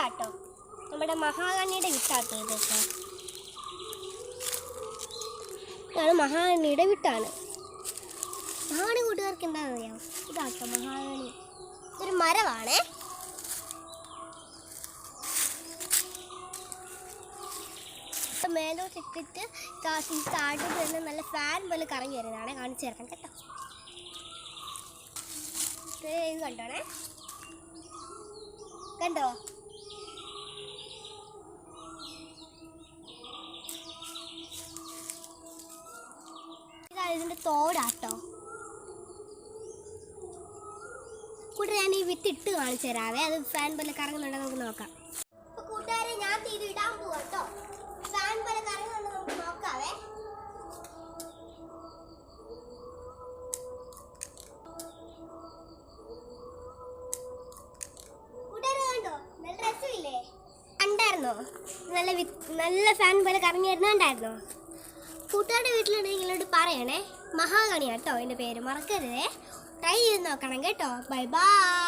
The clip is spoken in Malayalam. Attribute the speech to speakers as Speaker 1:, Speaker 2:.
Speaker 1: വിത്താട്ടോ നമ്മുടെ മഹാകണ്ണിയുടെ വിത്താട്ടോ ഇതൊക്കെ ഇതാണ് മഹാകണ്ണിയുടെ വിട്ടാണ് മഹാകണി കൂട്ടുകാർക്ക് എന്താണെന്ന് അറിയാം ഇതാട്ടോ മഹാകണി ഇതൊരു മരമാണേ. മേലോട്ട് ഇട്ടിട്ട് താഴോട്ട് വരുന്ന നല്ല ഫാൻ പോലെ കറങ്ങി വരുന്നതാണ് കാണിച്ചു തരാം കേട്ടോ. കണ്ടോണേ? കണ്ടോ? ഇതാ ഇതിന്റെ തോടാട്ടോ. കൂടെ ഞാൻ ഈ വിത്ത് ഇട്ട് കാണിച്ചു തരാവേ. അത് ഫാൻ പോലെ കറങ്ങുന്നുണ്ടെങ്കിൽ നമുക്ക് നോക്കാം. അപ്പൊ കൂട്ടുകാരെ ഞാൻ ഇത് ഇടാൻ പോവാട്ടോ ഫാൻ പോലെ കറങ്ങുന്നുണ്ടോ നമുക്ക് നോക്കാവേ. കൂട്ടുകാരെ നല്ല രസമില്ലേ? കണ്ടായിരുന്നോ? നല്ല വി- നല്ല ഫാൻ പോലെ കറങ്ങി വരുന്നുണ്ടായിരുന്നോ കൂട്ടുകാരുടെ വീട്ടിലുണ്ടെങ്കിൽ നിങ്ങളോട് പറയണേ. മഹാഗണി കേട്ടോ എന്റെ പേര്. മറക്കരുതേ. ട്രൈ ചെയ്ത് നോക്കണം കേട്ടോ. Bye bye